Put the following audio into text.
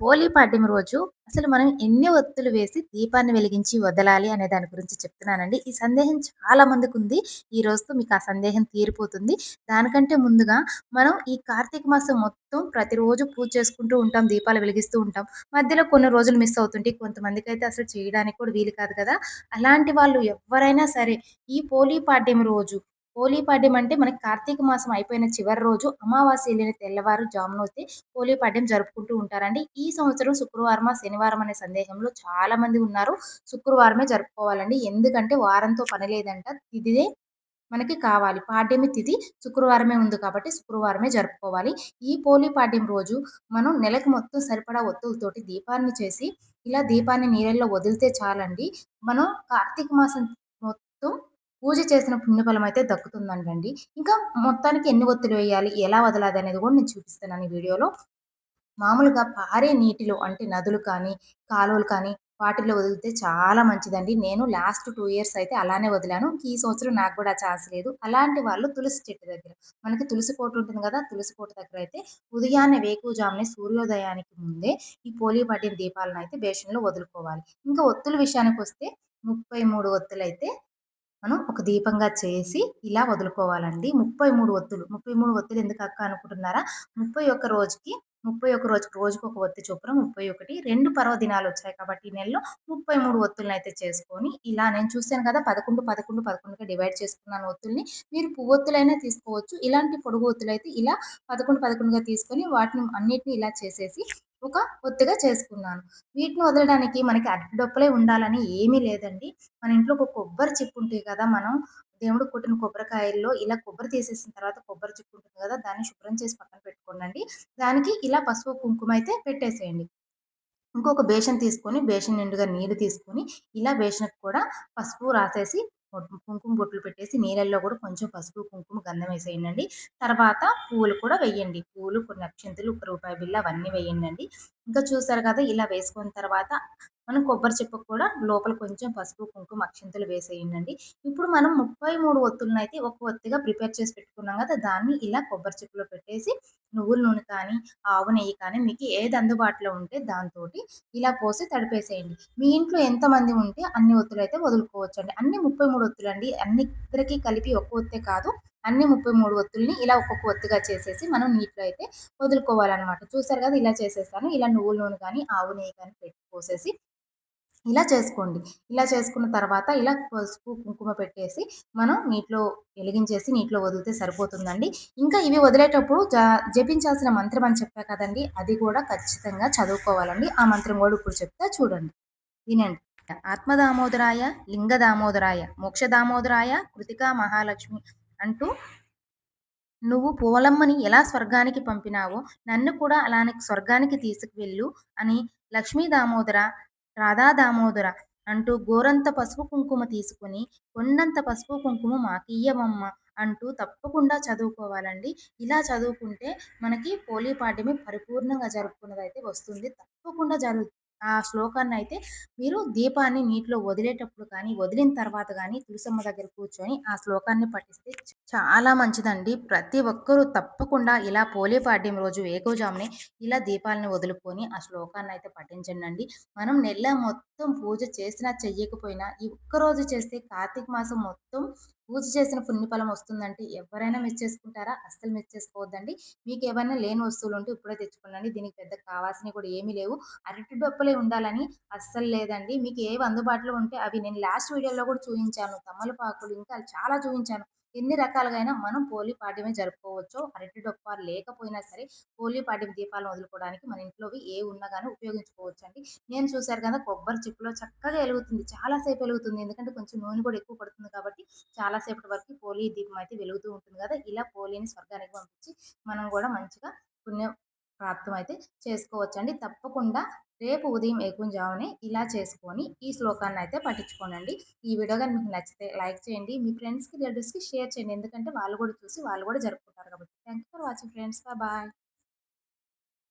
హోలీ పాడ్యం రోజు అసలు మనం ఎన్ని ఒత్తులు వేసి దీపాన్ని వెలిగించి వదలాలి అనే దాని గురించి చెప్తున్నానండి. ఈ సందేహం చాలా మందికి ఉంది. ఈ రోజుతో మీకు ఆ సందేహం తీరిపోతుంది. దానికంటే ముందుగా మనం ఈ కార్తీక మాసం మొత్తం ప్రతిరోజు పూజ చేసుకుంటూ ఉంటాం దీపాలు వెలిగిస్తూ ఉంటాం. మధ్యలో కొన్ని రోజులు మిస్ అవుతుంటే కొంతమందికి అయితే అసలు చేయడానికి కూడా వీలు కాదు కదా. అలాంటి వాళ్ళు ఎవరైనా సరే ఈ పోలీ పాడ్యం రోజు పోలీపాడ్యం అంటే మనకి కార్తీక మాసం అయిపోయిన చివరి రోజు అమావాస్య వెళ్ళిన తెల్లవారు జామునొస్తే పోలీపాడ్యం జరుపుకుంటూ ఉంటారండి. ఈ సంవత్సరం శుక్రవారమా శనివారం అనే సందేహంలో చాలా మంది ఉన్నారు. శుక్రవారమే జరుపుకోవాలండి. ఎందుకంటే వారంతో పని లేదంట. తిథిదే మనకి కావాలి. పాడ్యమి తిథి శుక్రవారమే ఉంది కాబట్టి శుక్రవారమే జరుపుకోవాలి. ఈ పోలీ పాడ్యం రోజు మనం నెలకు మొత్తం సరిపడా ఒత్తులతోటి దీపాన్ని చేసి ఇలా దీపాన్ని నీళ్ళల్లో వదిలితే చాలండి. మనం కార్తీక మాసం మొత్తం పూజ చేసిన పుణ్యఫలం అయితే దక్కుతుందంటండి. ఇంకా మొత్తానికి ఎన్ని ఒత్తులు వేయాలి ఎలా వదలాలి అనేది కూడా నేను చూపిస్తున్నాను ఈ వీడియోలో. మామూలుగా పారే నీటిలో అంటే నదులు కానీ కాలువలు కానీ వాటిల్లో వదిలితే చాలా మంచిదండి. నేను లాస్ట్ టూ ఇయర్స్ అయితే అలానే వదిలాను. ఈ సంవత్సరం నాకు కూడా ఛాన్స్ లేదు. అలాంటి వాళ్ళు తులసి చెట్టు దగ్గర. మనకి తులసి కోట ఉంటుంది కదా తులసి కోట దగ్గర అయితే ఉదయాన్నే వేకుజామునే సూర్యోదయానికి ముందే ఈ పోలి పట్టిన దీపాలను అయితే బేషన్లో వదులుకోవాలి. ఇంకా ఒత్తుల విషయానికి వస్తే ముప్పై మూడు ఒత్తులు అయితే మనం ఒక దీపంగా చేసి ఇలా వదులుకోవాలండి. ముప్పై మూడు ఒత్తులు. ముప్పై మూడు ఒత్తులు ఎందుకు అక్క అనుకుంటున్నారా? ముప్పై ఒక్క రోజుకి ముప్పై ఒక్క రోజుకి రోజుకు ఒక ఒత్తి చొప్పున ముప్పై ఒకటి. రెండు పర్వదినాలు వచ్చాయి కాబట్టి ఈ నెలలో ముప్పై మూడు ఒత్తులను అయితే చేసుకొని ఇలా నేను చూశాను కదా పదకొండు పదకొండు పదకొండుగా డివైడ్ చేసుకున్నాను ఒత్తుల్ని. మీరు పువ్వొత్తులైనా తీసుకోవచ్చు. ఇలాంటి పొడుగు ఒత్తులు అయితే ఇలా పదకొండు పదకొండుగా తీసుకొని వాటిని అన్నిటిని ఇలా చేసేసి ఒక ఒత్తిగా చేసుకున్నాను. వీటిని వదలడానికి మనకి అడ్డొప్పలే ఉండాలని ఏమీ లేదండి. మన ఇంట్లో ఒక కొబ్బరి చిప్పు ఉంటుంది కదా మనం దేవుడు కొట్టిన కొబ్బరికాయల్లో ఇలా కొబ్బరి తీసేసిన తర్వాత కొబ్బరి చిప్పు ఉంటుంది కదా దాన్ని శుభ్రం చేసి పక్కన పెట్టుకోండి దానికి ఇలా పసుపు కుంకుమ అయితే పెట్టేసేయండి. ఇంకొక బేషన్ తీసుకొని బేషన్ నిండుగా నీరు తీసుకొని ఇలా బేషన్కి కూడా పసుపు రాసేసి కుంకుమ బొట్లు పెట్టేసి నీళ్ళల్లో కూడా కొంచెం పసుపు కుంకుమ గంధం వేసేయండి. తర్వాత పూలు కూడా వేయండి. పూలు కొన్ని అక్షంతులు ఒక రూపాయి బిల్ల అవన్నీ వేయండి ఇంకా చూసారు కదా ఇలా వేసుకున్న తర్వాత మనం కొబ్బరి చెప్పు కూడా లోపల కొంచెం పసుపు కుంకుమ అక్షింతలు వేసేయండి ఇప్పుడు మనం ముప్పై మూడు ఒత్తులను అయితే ఒక ఒత్తిగా ప్రిపేర్ చేసి పెట్టుకున్నాం కదా దాన్ని ఇలా కొబ్బరి చెప్పులో పెట్టేసి నువ్వుల నూనె కానీ ఆవు నెయ్యి కానీ మీకు ఏది అందుబాటులో ఉంటే దాంతో ఇలా పోసి తడిపేసేయండి. మీ ఇంట్లో ఎంతమంది ఉంటే అన్ని ఒత్తులు అయితే వదులుకోవచ్చు అండి అన్ని ముప్పై మూడు ఒత్తులు అండి అన్ని ఇద్దరికి కలిపి ఒక్క ఒత్తే కాదు అన్ని ముప్పై మూడు ఒత్తుల్ని ఇలా ఒక్కొక్క ఒత్తుగా చేసేసి మనం నీటిలో అయితే వదులుకోవాలన్నమాట. చూసారు కదా ఇలా చేసేసాను. ఇలా నువ్వుల నూనె కానీ ఆవు నెయ్యి కానీ పెట్టి పోసేసి ఇలా చేసుకోండి. ఇలా చేసుకున్న తర్వాత ఇలా పసుపు కుంకుమ పెట్టేసి మనం నీటిలో వెలిగించేసి నీటిలో వదిలితే సరిపోతుందండి. ఇంకా ఇవి వదిలేటప్పుడు జపించాల్సిన మంత్రం అని చెప్పా కదండి అది కూడా ఖచ్చితంగా చదువుకోవాలండి. ఆ మంత్రం కూడా ఇప్పుడు చెప్తా చూడండి. వినండి. ఆత్మదామోదరాయ లింగ దామోదరాయ మోక్ష దామోదరాయ కృతికా మహాలక్ష్మి అంటూ నువ్వు పూలమ్మని ఎలా స్వర్గానికి పంపినావో నన్ను కూడా అలానే స్వర్గానికి తీసుకువెళ్ళు అని లక్ష్మీ దామోదర రాధా దామోదర అంటూ గోరంత పసుపు కుంకుమ తీసుకుని కొండంత పసుపు కుంకుమ మాకియ్యవమ్మ అంటూ తప్పకుండా చదువుకోవాలండి. ఇలా చదువుకుంటే మనకి పోలీ పాడ్యమి పరిపూర్ణంగా జరుపుకున్నదైతే వస్తుంది. తప్పకుండా జరుగు ఆ శ్లోకాన్ని అయితే మీరు దీపాన్ని నీటిలో వదిలేటప్పుడు కానీ వదిలిన తర్వాత కానీ తులసమ్మ దగ్గర కూర్చొని ఆ శ్లోకాన్ని పఠిస్తే చాలా మంచిదండి. ప్రతి ఒక్కరూ తప్పకుండా ఇలా పోలిపాడ్యం రోజు వేకోజామునే ఇలా దీపాలని వదులుకొని ఆ శ్లోకాన్ని అయితే పఠించండి మనం నెల మొత్తం పూజ చేసినా చెయ్యకపోయినా ఈ ఒక్కరోజు చేస్తే కార్తీక మాసం మొత్తం పూజ చేసిన పుణ్యఫలం వస్తుందంటే ఎవరైనా మిస్ చేసుకుంటారా? అస్సలు మిస్ చేసుకోవద్దండి. మీకు ఏమైనా లేని వస్తువులు ఉంటే ఇప్పుడే తెచ్చుకోండి దీనికి పెద్ద కావాల్సినవి కూడా ఏమీ లేవు. అరటి డొప్పలే ఉండాలని అస్సలు లేదండి. మీకు ఏవి అందుబాటులో ఉంటే అవి నేను లాస్ట్ వీడియోలో కూడా చూపించాను తమ్మలపాకులు ఇంకా చాలా చూపించాను ఎన్ని రకాలుగా మనం పోలీ పాడ్యమే జరుపుకోవచ్చు. అరటి డొప్ప లేకపోయినా సరే పోలీ పాడ్యం దీపాలను వదులుకోవడానికి మన ఇంట్లోవి ఏ ఉన్నా కానీ ఉపయోగించుకోవచ్చు అండి నేను చూశారు కదా కొబ్బరి చిప్పులో చక్కగా వెలుగుతుంది. చాలాసేపు వెలుగుతుంది. ఎందుకంటే కొంచెం నూనె కూడా ఎక్కువ పడుతుంది కాబట్టి చాలాసేపటి వరకు పోలీ దీపం అయితే వెలుగుతూ ఉంటుంది కదా. ఇలా పోలీని స్వర్గానికి పంపించి మనం కూడా మంచిగా పుణ్య ప్రాప్తం అయితే చేసుకోవచ్చండి. తప్పకుండా రేపు ఉదయం ఏకుంజామునే ఇలా చేసుకొని ఈ శ్లోకాన్ని అయితే పట్టించుకోనండి ఈ వీడియో కానీ మీకు నచ్చితే లైక్ చేయండి. మీ ఫ్రెండ్స్కి రిలేటివ్స్కి షేర్ చేయండి. ఎందుకంటే వాళ్ళు కూడా చూసి వాళ్ళు కూడా జరుపుకుంటారు కాబట్టి. Thank for watching friends. Bye.